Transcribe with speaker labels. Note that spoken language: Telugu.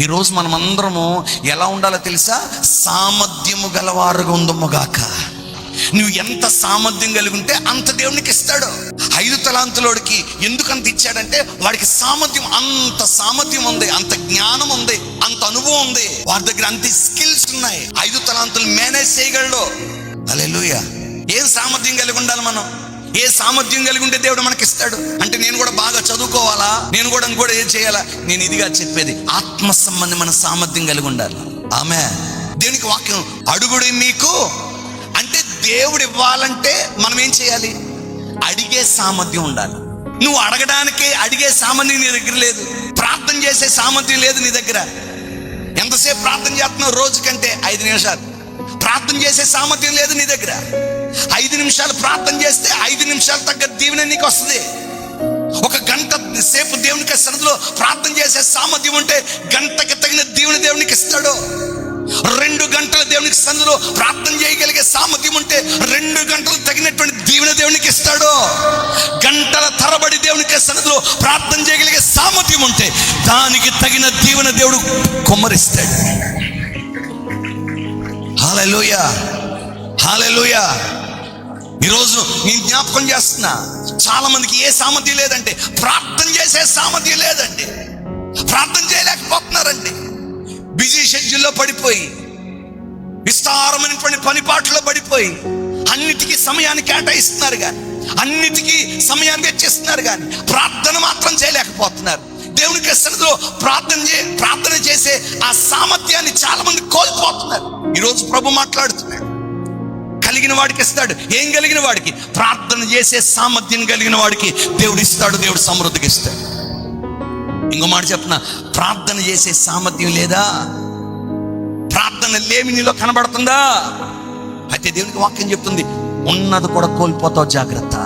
Speaker 1: ఈరోజు మనమందరము అందరము ఎలా ఉండాలో తెలుసా? సామర్థ్యము గలవారుగా ఉందమ్మగాక నువ్వు ఎంత సామర్థ్యం కలిగి ఉంటే అంత దేవునికి ఇస్తాడు. ఐదు తలాంతులోడికి ఎందుకు అంత ఇచ్చాడంటే వాడికి సామర్థ్యం అంత సామర్థ్యం ఉంది అంత జ్ఞానం ఉంది అంత అనుభవం ఉంది. వారి దగ్గర అంత స్కిల్స్ ఉన్నాయి. ఐదు తలాంతులు మేనేజ్ చేయగలడు. లూయ ఏం సామర్థ్యం కలిగి ఉండాలి మనం? ఏ సామర్థ్యం కలిగి ఉంటే దేవుడు మనకి ఇస్తాడు అంటే నేను కూడా బాగా చదువు నేను కూడా ఇంకోటి ఏం చేయాలా? నేను ఇదిగా చెప్పేది ఆత్మ సంబంధమైన సామర్థ్యం కలిగి ఉండాలి. ఆమె దేవునికి వాక్యం అడుగుడి మీకు అంటే దేవుడు ఇవ్వాలంటే మనం ఏం చేయాలి? అడిగే సామర్థ్యం ఉండాలి. నువ్వు అడగడానికే అడిగే సామర్థ్యం నీ దగ్గర లేదు. ప్రార్థన చేసే సామర్థ్యం లేదు నీ దగ్గర. ఎంతసేపు ప్రార్థన చేస్తున్నావు? రోజు కంటే ఐదు నిమిషాలు. ప్రార్థన చేసే సామర్థ్యం లేదు నీ దగ్గర. ఐదు నిమిషాలు ప్రార్థన చేస్తే ఐదు నిమిషాలు తగ్గ దీవెన నీకు వస్తుంది. సేపు దేవునికి సన్నిధిలో ప్రార్థన చేసే సామర్థ్యం ఉంటే గంటకి తగిన దేవుని దేవునికి ఇస్తాడు. రెండు గంటల దేవునికి సన్నిధిలో ప్రార్థన చేయగలిగే సామర్థ్యం ఉంటే రెండు గంటలు తగినటువంటి దీవెన దేవునికి ఇస్తాడు. గంటల తరబడి దేవునికి సన్నిధిలో ప్రార్థన చేయగలిగే సామర్థ్యం ఉంటే దానికి తగిన దీవెన దేవుడు కుమ్మరిస్తాడు. హాలలోయ హాలలోయ ఈరోజు నేను జ్ఞాపకం చేస్తున్నా. చాలా మందికి ఏ సామర్థ్యం లేదంటే ప్రార్థన చేసే సామర్థ్యం లేదండి. ప్రార్థన చేయలేకపోతున్నారండి. బిజీ షెడ్యూల్లో పడిపోయి విస్తారమైనటువంటి పనిపాట్లో పడిపోయి అన్నిటికీ సమయాన్ని కేటాయిస్తున్నారు కానీ అన్నిటికీ సమయాన్ని వెచ్చిస్తున్నారు కానీ ప్రార్థన మాత్రం చేయలేకపోతున్నారు. దేవునికి సన్నిధిలో ప్రార్థన చే ప్రార్థన చేసే ఆ సామర్థ్యాన్ని చాలా మంది కోల్పోతున్నారు. ఈరోజు ప్రభు మాట్లాడుతున్నాడు. కలిగిన వాడికి ఇస్తాడు. ఏం కలిగిన వాడికి? ప్రార్థన చేసే సామర్థ్యం కలిగిన వాడికి దేవుడు ఇస్తాడు దేవుడు సమృద్ధికి ఇస్తాడు. ఇంకో మాట చెప్పిన ప్రార్థన చేసే సామర్థ్యం లేదా? ప్రార్థన లేమి నీలో కనబడుతుందా? అయితే దేవునికి వాక్యం చెప్తుంది ఉన్నది కూడా కోల్పోతావు జాగ్రత్త.